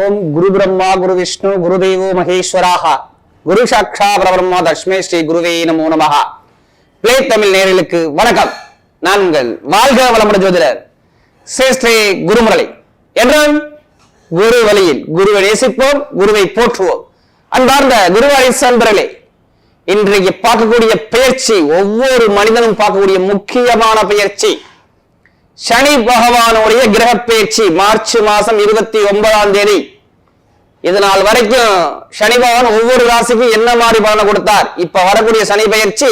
ஓம் குரு பிரம்மா குரு விஷ்ணு குரு தெய்வோ மகேஸ்வராக. குரு சாட்சா பிரபிரம்மா தஷ்மே ஸ்ரீ குருவே நமோ நமஹ. பிளே தமிழ் நேரலுக்கு வணக்கம். நான் உங்கள் வாழ்க வளமுட ஜோதிடர் ஸ்ரீ ஸ்ரீ குருமுரளி. என்றும் குரு வழியில் குருவை நேசிப்போம் குருவை போற்றுவோம். அன்பார்ந்த குருவாரி சன்பர்களே இன்றைக்கு பார்க்கக்கூடிய பயிற்சி ஒவ்வொரு மனிதனும் பார்க்கக்கூடிய முக்கியமான பயிற்சி சனி பகவானுடைய கிரக பேச்சு மார்ச் மாசம் இருபத்தி ஒன்பதாம் தேதி. இது நாள் வரைக்கும் சனி பகவான் ஒவ்வொரு ராசிக்கும் என்ன மாதிரி பலனை கொடுத்தார்? இப்ப வரக்கூடிய சனி பயிற்சி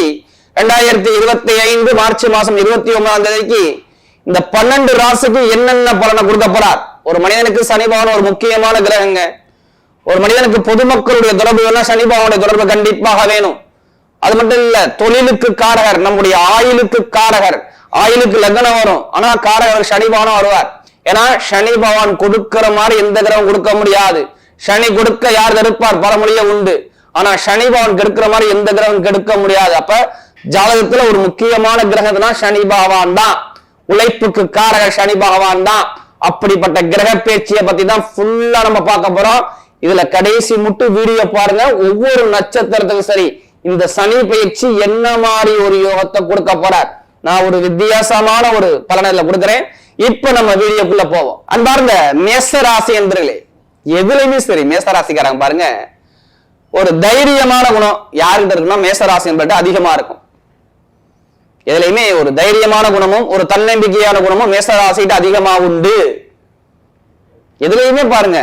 ரெண்டாயிரத்தி இருபத்தி ஐந்து மார்ச் மாசம் இருபத்தி ஒன்பதாம் தேதிக்கு இந்த பன்னெண்டு ராசிக்கு என்னென்ன பலனை கொடுக்க போறார்? ஒரு மனிதனுக்கு சனி பகவான் ஒரு முக்கியமான கிரகங்க. ஒரு மனிதனுக்கு பொதுமக்களுடைய தொடர்பு வேணா சனி பகவானுடைய தொடர்பு கண்டிப்பாக வேணும். அது மட்டும் இல்ல தொழிலுக்கு காரகர் நம்முடைய ஆயுளுக்கு காரகர். ஆயுளுக்கு லக்னம் வரும். ஆனா காரகர் சனிபானம் வருவார். ஏன்னா சனி பகவான் கொடுக்கிற மாதிரி எந்த கிரகம் கொடுக்க முடியாது. சனி கொடுக்க யார் தடுப்பார் பரமொழியே உண்டு. ஆனா சனி பகவான் கெடுக்கிற மாதிரி எந்த கிரகம் கெடுக்க முடியாது. அப்ப ஜாதகத்துல ஒரு முக்கியமான கிரகம்னா சனி பகவான் தான். உழைப்புக்கு காரகர் சனி பகவான் தான். அப்படிப்பட்ட கிரக பேச்சியை பத்தி தான் ஃபுல்லா நம்ம பார்க்க போறோம். இதுல கடைசி முட்டு வீடியோ பாருங்க. ஒவ்வொரு நட்சத்திரத்துக்கும் சரி இந்த சனி பயிற்சி என்ன மாதிரி ஒரு யோகத்தை கொடுக்க போறார்? நான் ஒரு வித்தியாசமான ஒரு பலனில் கொடுக்குறேன். இப்ப நம்ம வீடியோக்குள்ள போவோம். அன்பார்ந்த மேச ராசி என்பர்களே எதுலையுமே சரி மேச ராசிக்காரங்க பாருங்க. ஒரு தைரியமான குணம் யாருக்கிட்ட இருக்குன்னா மேச ராசி என்பது அதிகமா இருக்கும். எதுலையுமே ஒரு தைரியமான குணமும் ஒரு தன்னம்பிக்கையான குணமும் மேச ராசிகிட்ட அதிகமா உண்டு. எதுலையுமே பாருங்க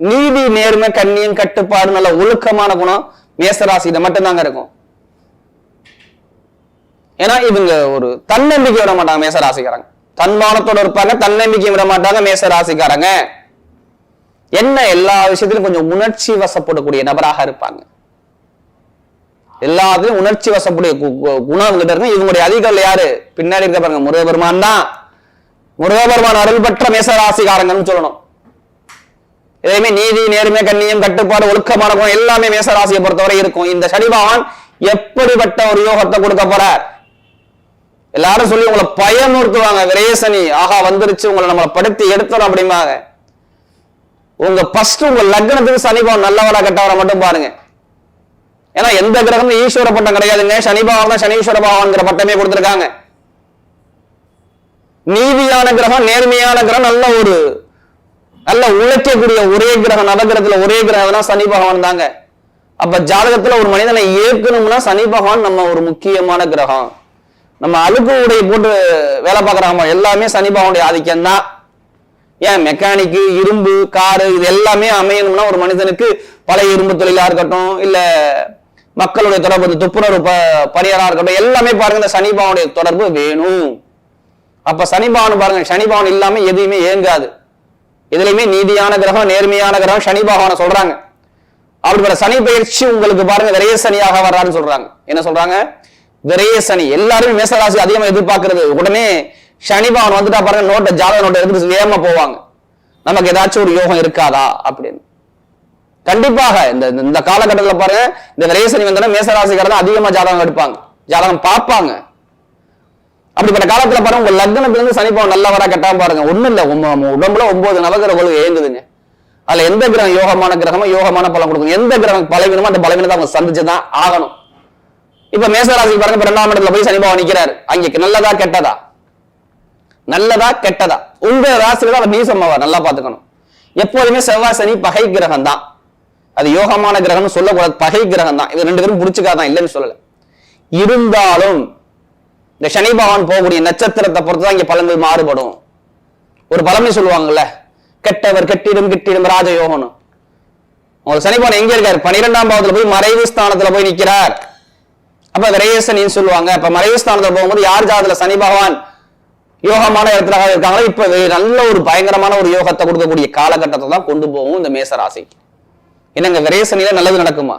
நீதி நேர்மை கண்ணியம் கட்டுப்பாடு நல்ல ஒழுக்கமான குணம் மேசராசியில மட்டும்தாங்க இருக்கும். ஏன்னா இவங்க ஒரு தன்னம்பிக்கை விட மாட்டாங்க மேசராசிக்காரங்க. தன்மானத்தோட இருப்பாங்க தன்னம்பிக்கை விட மாட்டாங்க மேசராசிக்காரங்க. என்ன எல்லா விஷயத்திலும் கொஞ்சம் உணர்ச்சி வசப்படக்கூடிய நபராக இருப்பாங்க. எல்லாத்துலயும் உணர்ச்சி வசப்படைய கு- கு- குணம் கிட்ட இருக்கு இவங்களுடைய அதிகாரில் யாரு? பின்னாடி இருக்க பாருங்க முருகபெருமான் தான். முருகபெருமான் அருள் பெற்ற மேசராசிக்காரங்கன்னு சொல்லணும். எதையுமே நீதி நேர்மை கண்ணியம் கட்டுப்பாடு ஒழுக்கமான குணம் எல்லாமே மேசராசியை பொறுத்தவரை இருக்கும். இந்த சனிபகவான் எப்படிப்பட்ட ஒரு யோகத்தை கொடுக்க போறார்? எல்லாரும் சொல்லி உங்களை பயமுறுத்துவாங்க. விரேசனி ஆகா வந்துருச்சு உங்களை நம்மளை படுத்தி எடுத்துறோம் அப்படிம்பாங்க. உங்க ஃபர்ஸ்ட் உங்க லக்னத்துக்கு சனி நல்லவரா கெட்டவரா மட்டும் பாருங்க. ஏன்னா எந்த கிரகமும் ஈஸ்வர பட்டம் கிடையாதுங்க. சனி தான் சனீஸ்வர பகவான்ங்கிற பட்டமே கொடுத்துருக்காங்க. நீதியான கிரகம் நேர்மையான கிரகம் நல்ல ஒரு நல்ல உழைக்கக்கூடிய ஒரே கிரகம் நவகிரகத்துல ஒரே கிரகம்னா சனி பகவான் தாங்க. அப்ப ஜாதகத்துல ஒரு மனிதனை ஏற்கணும்னா சனி பகவான் நம்ம ஒரு முக்கியமான கிரகம். நம்ம அழுக்கு உடை போட்டு வேலை பார்க்குறாங்க எல்லாமே சனி பகவானுடைய ஆதிக்கம் தான். ஏன்? மெக்கானிக்கு இரும்பு காரு இது எல்லாமே அமையணும்னா ஒரு மனிதனுக்கு பழைய இரும்பு தொழிலா இருக்கட்டும் இல்ல மக்களுடைய தொடர்பு இந்த துப்புரவு ப- பணியாளரா இருக்கட்டும் எல்லாமே பாருங்க இந்த சனி பகவானுடைய தொடர்பு வேணும். அப்ப சனி பகவான் பாருங்க சனி பகவான் இல்லாம எதுவுமே இயங்காது. இதுலயுமே நீதியான கிரகம் நேர்மையான கிரகம் சனி பகவானை சொல்றாங்க. அப்படிப்பட்ட சனி பயிற்சி உங்களுக்கு பாருங்க விரைய சனியாக வர்றாருன்னு சொல்றாங்க. என்ன சொல்றாங்க? விரைய சனி. எல்லாருமே மேசராசி அதிகமா எதிர்பார்க்கறது. உடனே சனி பகவான் வந்துட்டா பாருங்க நோட்டை ஜாதக நோட்டை எடுத்துட்டு வேகமா போவாங்க. நமக்கு ஏதாச்சும் ஒரு யோகம் இருக்காதா? அப்படின்னு. கண்டிப்பாக இந்த இந்த- இந்த காலகட்டத்தில் பாருங்க இந்த விரைய சனி வந்தோன்னா மேசராசிக்காரர் அதிகமா ஜாதகம் எடுப்பாங்க. ஜாதகம் பார்ப்பாங்க. அப்படிப்பட்ட காலத்துல பாருங்க உங்க லக்னத்திலிருந்து இருந்து சனி பகவான் நல்லவரா கெட்டாம பாருங்க. ஒண்ணும் இல்ல உடம்புல ஒன்பது நவகிரகங்கள் ஏங்குதுங்க. அதுல எந்த கிரகம் யோகமான கிரகமோ யோகமான பலன் கொடுக்கும். எந்த கிரகம் பலவீனமோ அந்த பலவீனத்தை அவங்க சந்திச்சுதான் ஆகணும். இப்ப மேசராசி பாருங்க இப்ப ரெண்டாம் இடத்துல போய் சனி நிக்கிறாரு. அங்கே நல்லதா கெட்டதா? நல்லதா கெட்டதா? உங்க ராசியில தான் அவர் நல்லா பாத்துக்கணும் எப்போதுமே செவ்வாய் சனி பகை கிரகம் தான். அது யோகமான கிரகம்னு சொல்லக்கூடாது பகை கிரகம் தான். இது ரெண்டு பேரும் புடிச்சுக்காதான் இல்லைன்னு சொல்லல. இருந்தாலும் இந்த சனி பகவான் போகக்கூடிய நட்சத்திரத்தை பொறுத்து தான் இங்க பலன்கள் மாறுபடும். ஒரு பழமை சொல்லுவாங்கல்ல கெட்டவர் கெட்டிடும் கிட்டிடும் ராஜயோகம்னு. உங்களுக்கு சனி பகவான் எங்க இருக்காரு? பன்னிரெண்டாம் பாவத்துல போய் மறைவு ஸ்தானத்துல போய் நிக்கிறார். அப்ப விரயசனின்னு சொல்லுவாங்க. அப்ப மறைவு ஸ்தானத்துல போகும்போது யார் ஜாதத்துல? சனி பகவான். யோகமான இடத்துல இருக்காங்களோ? இப்ப நல்ல ஒரு பயங்கரமான ஒரு யோகத்தை கொடுக்கக்கூடிய காலகட்டத்தை தான் கொண்டு போகும் இந்த மேச ராசிக்கு என்னங்க விரயசனில நல்லது நடக்குமா?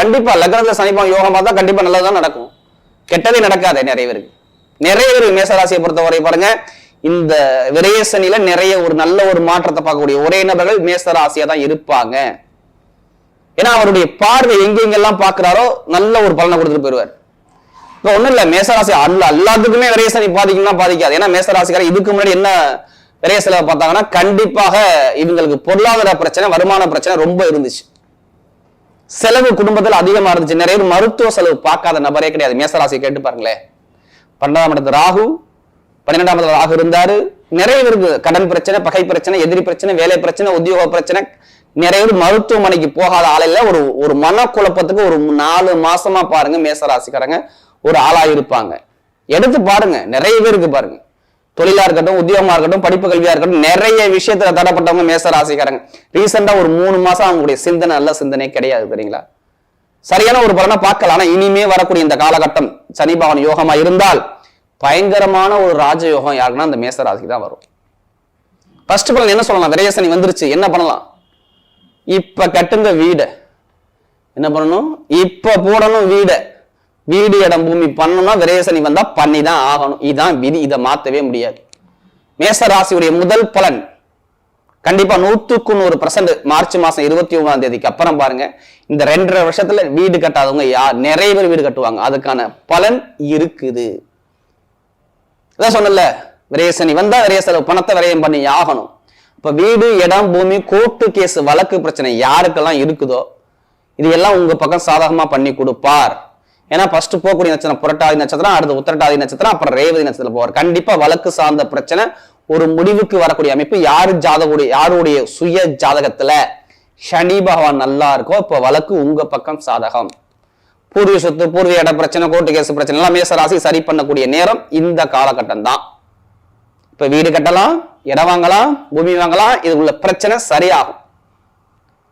கண்டிப்பா லக்னத்துல சனிபான் யோகமா தான் கண்டிப்பா நல்லதுதான் நடக்கும். கெட்டதே நடக்காது நிறைய பேருக்கு. நிறைய பேர் மேசராசியை பொறுத்தவரை பாருங்க இந்த விரயசனில நிறைய ஒரு நல்ல ஒரு மாற்றத்தை பார்க்கக்கூடிய ஒரே நபர்கள் மேசராசியா தான் இருப்பாங்க. ஏன்னா அவருடைய பார்வை எங்கெங்கெல்லாம் பார்க்கிறாரோ நல்ல ஒரு பலனை கொடுத்துட்டு போயிருவார் இப்போ ஒண்ணும் இல்ல மேசராசி அல்ல எல்லாத்துக்குமே விரயசனி பாதிக்கும்னா பாதிக்காது. ஏன்னா மேசராசிக்காரர் இதுக்கு முன்னாடி என்ன விரைய செலவை பார்த்தாங்கன்னா கண்டிப்பாக இவங்களுக்கு பொருளாதார பிரச்சனை வருமான பிரச்சனை ரொம்ப இருந்துச்சு. செலவு குடும்பத்தில் அதிகமா இருந்துச்சு. நிறைய பேர் மருத்துவ செலவு பார்க்காத நபரே கிடையாது. மேசராசி கேட்டு பாருங்களேன். பன்னெண்டாம் இடத்துல ராகு பன்னிரெண்டாம் இடத்துல ராகு இருந்தாரு. நிறைய இருக்கு கடன் பிரச்சனை பகை பிரச்சனை எதிரி பிரச்சனை வேலை பிரச்சனை உத்தியோக பிரச்சனை நிறைய மருத்துவமனைக்கு போகாத ஆளையில ஒரு ஒரு மனக்குழப்பத்துக்கு ஒரு நாலு மாசமா பாருங்க மேசராசிக்காரங்க ஒரு ஆளா இருப்பாங்க. எடுத்து பாருங்க நிறைய பேருக்கு பாருங்க. தொழிலா இருக்கட்டும் உத்தியோகமா இருக்கட்டும் படிப்பு கல்வியா இருக்கட்டும் நிறைய விஷயத்துல தடப்பட்டவங்க மேச ராசிக்காரங்க ரீசெண்டா ஒரு மூணு மாசம் அவங்களுடைய சிந்தனை நல்ல சிந்தனை கிடையாது தெரியுங்களா? சரியான ஒரு பலனை பார்க்கலாம் ஆனா இனிமே வரக்கூடிய இந்த காலகட்டம் சனி பகவான் யோகமா இருந்தால் பயங்கரமான ஒரு ராஜயோகம் யாருன்னா அந்த மேச தான் வரும். ஃபர்ஸ்ட் பலன் என்ன சொல்லலாம்? விரைய சனி வந்துருச்சு. என்ன பண்ணலாம்? இப்ப கட்டுங்க வீடை. என்ன பண்ணணும்? இப்ப போடணும் வீடை. வீடு இடம் பூமி பண்ணணும்னா விரயசனி வந்தா பண்ணி தான் ஆகணும். இதுதான் விதி. இதை மாத்தவே முடியாது. மேச ராசியுடைய முதல் பலன் கண்டிப்பா நூத்துக்கு நூறு பர்சன்ட் மார்ச் மாசம் இருபத்தி ஒன்பதாம் தேதிக்கு அப்புறம் பாருங்க. இந்த ரெண்டரை வருஷத்துல வீடு கட்டாதவங்க யார்? நிறைய பேர் வீடு கட்டுவாங்க. அதுக்கான பலன் இருக்குது. அதான் சொன்னல விரயசனி வந்தா விரய செலவு பணத்தை விரயம் பண்ணி ஆகணும். இப்ப வீடு இடம் பூமி கோர்ட்டு கேஸ் வழக்கு பிரச்சனை யாருக்கெல்லாம் இருக்குதோ இது எல்லாம் உங்க பக்கம் சாதகமா பண்ணி கொடுப்பார். ஏன்னா ஃபர்ஸ்ட் போகக்கூடிய நட்சத்திரம் புரட்டாதி நட்சத்திரம் அடுத்து உத்திரட்டாதி நட்சத்திரம் அப்புறம் ரேவதி நட்சத்திரம் போவார். கண்டிப்பா வழக்கு சார்ந்த பிரச்சனை ஒரு முடிவுக்கு வரக்கூடிய அமைப்பு யாரு ஜாதகடைய யாருடைய சுய ஜாதகத்துல சனி பகவான் நல்லா இருக்கோ இப்ப வழக்கு உங்க பக்கம் சாதகம். பூர்வீக சொத்து பூர்வீக இட பிரச்சனை கோர்ட்டு கேஸ் பிரச்சனை எல்லாம் மேசராசி சரி பண்ணக்கூடிய நேரம் இந்த காலகட்டம் தான் இப்ப வீடு கட்டலாம் இடம் வாங்கலாம் பூமி வாங்கலாம் இது உள்ள பிரச்சனை சரியாகும்.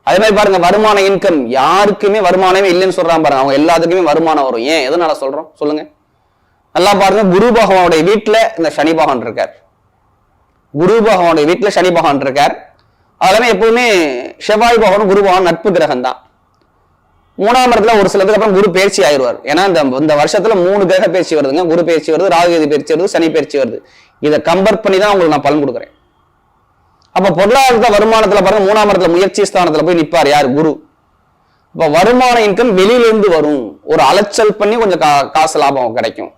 அதே மாதிரி பாருங்க வருமான இன்கம் யாருக்குமே வருமானமே இல்லைன்னு சொல்றாங்க பாருங்க. அவங்க எல்லாத்துக்குமே வருமானம் வரும். ஏன்? எதனால சொல்றோம்? சொல்லுங்க. நல்லா பாருங்க குரு பகவானுடைய வீட்டுல இந்த சனி பகவான் இருக்கார். குரு பகவானுடைய வீட்டில் சனி பகவான் இருக்கார். அதெல்லாமே எப்பவுமே செவ்வாய் பகவான் குரு பகவான் நட்பு கிரகம் தான் மூணாம் இடத்துல ஒரு சிலத்துக்கு அப்புறம் குரு பயிற்சி ஆயிடுவார். ஏன்னா இந்த இந்த வருஷத்துல மூணு கிரக பயிற்சி வருதுங்க. குரு பயிற்சி வருது ராகுகேது பயிற்சி வருது சனி பயிற்சி வருது. இதை கம்பேர் பண்ணி தான் உங்களுக்கு நான் பலன் கொடுக்குறேன். அப்போ பொருளாதார வருமானத்தில் பாருங்க மூணாம் இடத்துல முயற்சி ஸ்தானத்தில் போய் நிற்பார் யார்? குரு. இப்போ வருமான இன்கம் வெளியிலேருந்து வரும். ஒரு அலைச்சல் பண்ணி கொஞ்சம் கா- காசு லாபம் கிடைக்கும்.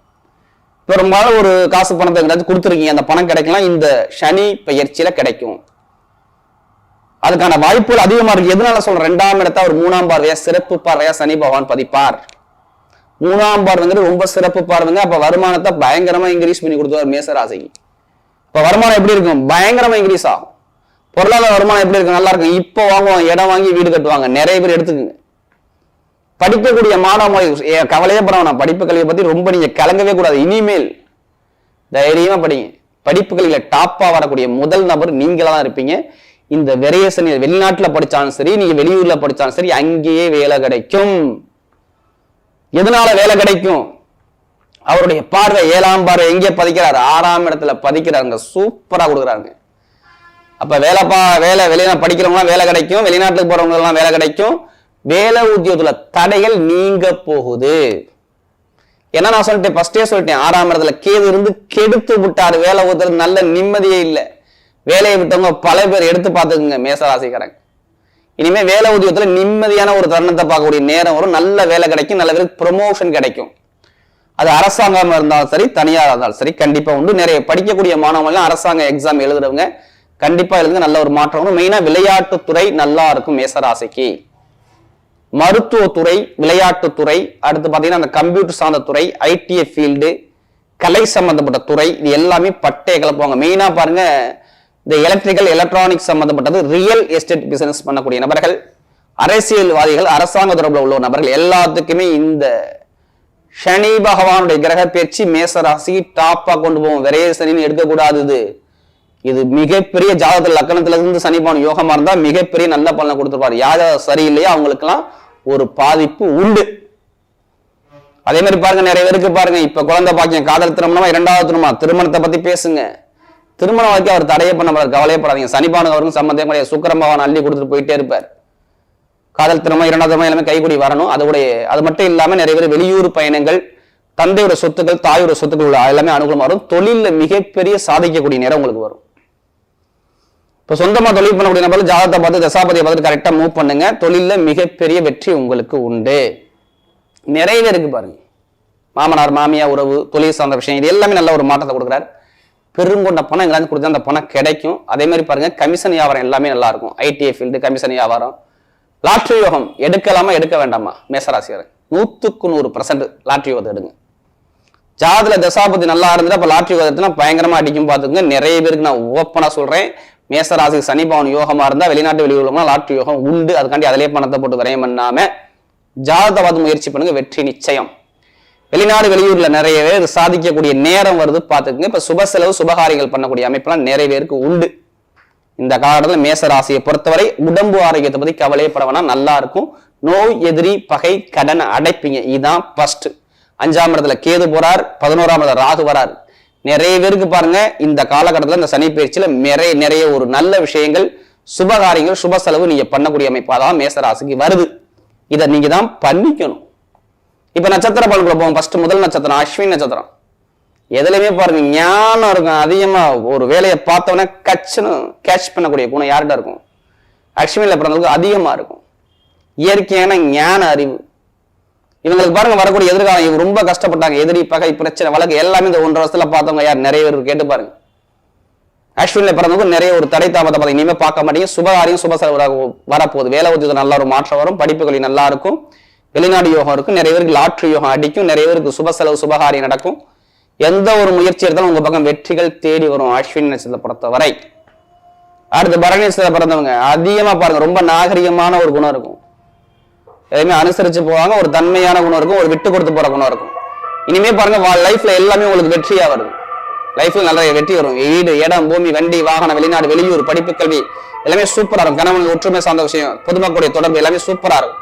பெரும்பாலும் ஒரு காசு பணத்தை எங்கேயாச்சும் கொடுத்துருக்கீங்க அந்த பணம் கிடைக்கலாம் இந்த சனி பயிற்சியில கிடைக்கும். அதுக்கான வாய்ப்புகள் அதிகமா இருக்கு. எதனால சொல்றேன்? ரெண்டாம் இடத்த ஒரு மூணாம் பார்வையா சிறப்பு பார்வையா சனி பகவான் பதிப்பார். மூணாம் பார்வைங்கிறது ரொம்ப சிறப்பு பார்வைங்க. அப்ப வருமானத்தை பயங்கரமா இன்க்ரீஸ் பண்ணி கொடுத்துருவார் மேசராசிக்கு இப்ப வருமானம் எப்படி இருக்கும்? பயங்கரமா இன்க்ரீஸ் ஆகும். பொருளாதார வருமானம் எப்படி இருக்கும்? நல்லா இருக்கும். இப்போ வாங்குவாங்க இடம் வாங்கி வீடு கட்டுவாங்க. நிறைய பேர் எடுத்துக்குங்க. படிக்கக்கூடிய மாணவ கவலையே பட வேணாம் படிப்பு கல்வியை பத்தி ரொம்ப நீங்க கலங்கவே கூடாது. இனிமேல் தைரியமா படிங்க. படிப்பு கல்வியில டாப்பா வரக்கூடிய முதல் நபர் நீங்களா தான் இருப்பீங்க. இந்த வெரியேஷன் வெளிநாட்டில் படித்தாலும் சரி நீங்க வெளியூர்ல படித்தாலும் சரி அங்கேயே வேலை கிடைக்கும். எதனால வேலை கிடைக்கும்? அவருடைய பார்வை ஏழாம் பார்வை எங்கே பதிக்கிறார்? ஆறாம் இடத்துல பதிக்கிறாருங்க. சூப்பரா கொடுக்குறாங்க அப்ப வேலை பா வேலை வெளியில படிக்கிறவங்களாம் வேலை கிடைக்கும். வெளிநாட்டுக்கு போறவங்க எல்லாம் வேலை கிடைக்கும். வேலை உத்தியோகத்துல தடைகள் நீங்க போகுது. ஏன்னா நான் சொல்லிட்டேன் ஃபர்ஸ்டே சொல்லிட்டேன் ஆறாம் இடத்துல கேது இருந்து கெடுத்து விட்டாரு. வேலை உத்தியோகத்துல நல்ல நிம்மதியே இல்லை. வேலையை விட்டவங்க பல பேர் எடுத்து பார்த்துக்குங்க மேசராசிக்காரங்க. இனிமே வேலை உத்தியோகத்துல நிம்மதியான ஒரு தருணத்தை பார்க்கக்கூடிய நேரம் வரும். நல்ல வேலை கிடைக்கும் நல்ல பேருக்கு ப்ரொமோஷன் கிடைக்கும். அது அரசாங்கம் இருந்தாலும் சரி தனியாக இருந்தாலும் சரி கண்டிப்பாக உண்டு. நிறைய படிக்கக்கூடிய மாணவர்கள்லாம் அரசாங்க எக்ஸாம் எழுதுறவங்க கண்டிப்பாக எழுதுங்க நல்ல ஒரு மாற்றம் வரும். மெயினாக விளையாட்டுத்துறை நல்லா இருக்கும் மேசராசிக்கு. மருத்துவத்துறை விளையாட்டுத்துறை அடுத்து பார்த்தீங்கன்னா அந்த கம்ப்யூட்டர் சார்ந்த துறை ஐடிஐ ஃபீல்டு கலை சம்பந்தப்பட்ட துறை இது எல்லாமே பட்டையை கிளப்புவாங்க மெயினாக பாருங்க இந்த எலக்ட்ரிக்கல் எலக்ட்ரானிக்ஸ் சம்பந்தப்பட்டது ரியல் எஸ்டேட் பிசினஸ் பண்ணக்கூடிய நபர்கள் அரசியல்வாதிகள் அரசாங்க தொடர்பில் உள்ள நபர்கள் எல்லாத்துக்குமே இந்த சனி பகவானுடைய கிரக பேச்சு மேச ராசி கொண்டு போவோம். விரைய சனின்னு எடுக்கக்கூடாது இது. இது மிகப்பெரிய ஜாதகத்தில் லக்கணத்துல இருந்து சனி பகவான் யோகமா இருந்தா மிகப்பெரிய நல்ல பலனை கொடுத்துருப்பாரு. யார் சரியில்லையோ அவங்களுக்கெல்லாம் ஒரு பாதிப்பு உண்டு. அதே மாதிரி பாருங்க நிறைய பேருக்கு பாருங்க இப்ப குழந்தை பாக்கியம் காதல் திருமணமா இரண்டாவது திருமணம் திருமணத்தை பத்தி பேசுங்க. திருமண வாழ்க்கை அவர் தடையே பண்ண கவலையப்படாதீங்க சனிபானு அவருக்கும் சம்பந்தம் கிடையாது. சுக்கரம் பகவான் அள்ளி கொடுத்துட்டு போயிட்டே இருப்பார். காதல் திருமணம் இரண்டாவது திருமணம் எல்லாமே கைகூடி வரணும். அதோடைய அது மட்டும் இல்லாம நிறைய பேர் வெளியூர் பயணங்கள் தந்தையோட சொத்துக்கள் தாயோட சொத்துக்கள் உள்ள எல்லாமே அனுகூலமா வரும். தொழிலில் மிகப்பெரிய சாதிக்கக்கூடிய நேரம் உங்களுக்கு வரும். இப்போ சொந்தமாக தொழில் பண்ணக்கூடிய நபர்கள் ஜாதகத்தை பார்த்து தசாபதியை பார்த்து கரெக்டாக மூவ் பண்ணுங்க. தொழிலில் மிகப்பெரிய வெற்றி உங்களுக்கு உண்டு. நிறையவே இருக்கு பாருங்க. மாமனார் மாமியா உறவு தொழில் சார்ந்த விஷயம் இது எல்லாமே நல்ல ஒரு மாற்றத்தை கொடுக்குறாரு. பெருங்கொண்ட பணம் எங்களாந்து கொடுத்தா அந்த பணம் கிடைக்கும். அதே மாதிரி பாருங்க கமிஷன் வியாபாரம் எல்லாமே நல்லா இருக்கும். ஐடிஐ ஃபீல்டு கமிஷன் வியாபாரம். லாட்ரி யோகம் எடுக்கலாமா எடுக்க வேண்டாமா? மேசராசியர் நூற்றுக்கு நூறு பர்சன்ட் லாட்ரி யோகத்தை எடுங்க. ஜாதுல தசாபதி நல்லா இருந்துட்டு அப்ப லாட்ரி யோகத்தினா பயங்கரமா அடிக்கும் பார்த்துக்குங்க. நிறைய பேருக்கு நான் ஓப்பனா சொல்றேன். மேசராசிக்கு சனி பவன் யோகமா இருந்தா வெளிநாட்டு வெளியூர்லாம் லாட்ரி யோகம் உண்டு. அதுக்காண்டி அதிலே பணத்தை போட்டு விரயம் பண்ணாம ஜாதகத்தை பார்த்து முயற்சி பண்ணுங்க வெற்றி நிச்சயம். வெளிநாடு வெளியூர்ல நிறைய பேர் சாதிக்கக்கூடிய நேரம் வருது பார்த்துக்குங்க. இப்ப சுப செலவு சுபகாரியங்கள் பண்ணக்கூடிய அமைப்பெல்லாம் நிறைய பேருக்கு உண்டு. இந்த காலகட்டத்தில் மேச ராசியை பொறுத்தவரை உடம்பு ஆரோக்கியத்தை பத்தி கவலையப்பட வேணா நல்லா இருக்கும். நோய் எதிரி பகை கடன் அடைப்பீங்க. இதுதான் ஃபர்ஸ்ட் அஞ்சாம் இடத்துல கேது போறார் பதினோராம் இடத்துல ராகு வரார். நிறைய பேருக்கு பாருங்க இந்த காலகட்டத்தில் இந்த சனி பயிற்சியில நிறைய நிறைய ஒரு நல்ல விஷயங்கள் சுபகாரியங்கள் சுப செலவு நீங்க பண்ணக்கூடிய அமைப்பாக தான் மேசராசிக்கு வருது. இதை நீங்க தான் பண்ணிக்கணும். இப்ப நட்சத்திர பலன்களை போவோம். ஃபர்ஸ்ட் முதல் நட்சத்திரம் அஸ்வின் நட்சத்திரம். எதுலையுமே பாருங்க ஞானம் இருக்கும். அதிகமா ஒரு வேலையை பார்த்தோன்னே கச்சுன்னு கேட்ச் பண்ணக்கூடிய குணம் யார்கிட்ட இருக்கும்? அஸ்வினில் பிறந்தவங்களுக்கு அதிகமா இருக்கும். இயற்கையான ஞான அறிவு. இவங்களுக்கு பாருங்க வரக்கூடிய எதிர்காலம் இவங்க ரொம்ப கஷ்டப்பட்டாங்க. எதிரி பகை பிரச்சனை வழக்கு எல்லாமே இந்த ஒன்றரை வருஷத்துல பார்த்தவங்க யார்? நிறைய பேர் கேட்டு பாருங்க. அஸ்வினில் பிறந்தவங்க நிறைய ஒரு தடை தாமதம் பார்த்து இனிமேல் பார்க்க மாட்டீங்க. சுபகாரியம் சுப செலவு வரப்போகுது. வேலை உத்தியோகம் நல்ல ஒரு மாற்றம் வரும். படிப்புகளில் நல்லா இருக்கும். வெளிநாடு யோகம் இருக்கும். நிறைய பேருக்கு லாட்ரி யோகம் அடிக்கும். நிறைய பேருக்கு சுப செலவு சுபகாரியம் நடக்கும். எந்த ஒரு முயற்சி எடுத்தாலும் உங்க பக்கம் வெற்றிகள் தேடி வரும் அஸ்வின் நட்சத்திரத்தை பொறுத்தவரை. அடுத்து பரணி பிறந்தவங்க. அதிகமா பாருங்க. ரொம்ப நாகரிகமான ஒரு குணம் இருக்கும். எதையுமே அனுசரிச்சு போவாங்க ஒரு தன்மையான குணம் இருக்கும் ஒரு விட்டு கொடுத்து போற குணம் இருக்கும். இனிமே பாருங்க லைஃப்ல எல்லாமே உங்களுக்கு வெற்றியா வருது. லைஃப்ல நிறைய வெற்றி வரும். வீடு இடம் பூமி வண்டி வாகனம் வெளிநாடு வெளியூர் படிப்பு கல்வி எல்லாமே சூப்பரா இருக்கும். கணவன் ஒற்றுமை சார்ந்த விஷயம் பொதுமக்களுடைய தொடர்பு எல்லாமே சூப்பரா இருக்கும்.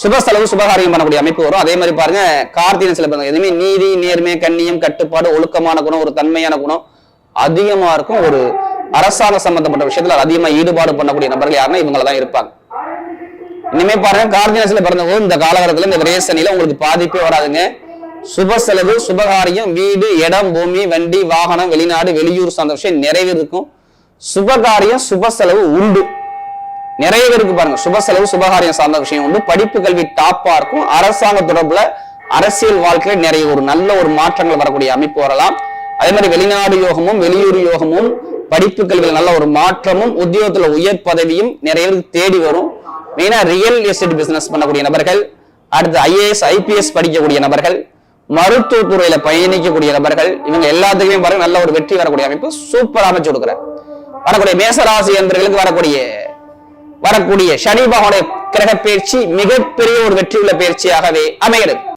சுப செலவு சுபகாரியம் பண்ணக்கூடிய அமைப்பு வரும். அதே மாதிரி பாருங்க கார்த்திகை சில பாருங்க எதுவுமே நீதி நேர்மை கண்ணியம் கட்டுப்பாடு ஒழுக்கமான குணம் ஒரு தன்மையான குணம் அதிகமா இருக்கும். ஒரு அரசாங்க சம்பந்தப்பட்ட விஷயத்துல அதிகமா ஈடுபாடு பண்ணக்கூடிய நபர்கள் யாருன்னா இவங்கள தான் இருப்பாங்க. இனிமே பாருங்க கார்த்திகை பிறந்தவங்க இந்த காலகட்டத்தில் இந்த விரேசனில உங்களுக்கு பாதிப்பே வராதுங்க. சுப செலவு சுபகாரியம் வீடு இடம் பூமி வண்டி வாகனம் வெளிநாடு வெளியூர் சார்ந்த விஷயம் நிறைய இருக்கும். சுபகாரியம் சுப செலவு உண்டு. நிறைய பேருக்கு பாருங்க சுப செலவு சுபகாரியம் சார்ந்த விஷயம் உண்டு. படிப்பு கல்வி டாப்பா இருக்கும். அரசாங்க தொடர்புல அரசியல் வாழ்க்கையில நிறைய ஒரு நல்ல ஒரு மாற்றங்கள் வரக்கூடிய அமைப்பு வரலாம். அதே மாதிரி வெளிநாடு யோகமும் வெளியூர் யோகமும் படிப்பு கல்வியில் நல்ல ஒரு மாற்றமும் உத்தியோகத்துல உயர் பதவியும் நிறைய பேருக்கு தேடி வரும். மெயினா ரியல் எஸ்டேட் பிசினஸ் பண்ணக்கூடிய நபர்கள் அடுத்து ஐஏஎஸ் ஐபிஎஸ் படிக்கக்கூடிய நபர்கள் மருத்துவத்துறையில பயணிக்கக்கூடிய நபர்கள் இவங்க எல்லாத்துக்குமே பாருங்க நல்ல ஒரு வெற்றி வரக்கூடிய அமைப்பு சூப்பர் அமைச்சு கொடுக்குற வரக்கூடிய மேசராசி என்பர்களுக்கு வரக்கூடிய வரக்கூடிய சனி பகவானுடைய கிரக பயிற்சி மிகப்பெரிய ஒரு வெற்றியுள்ள பயிற்சியாகவே அமைகிறது.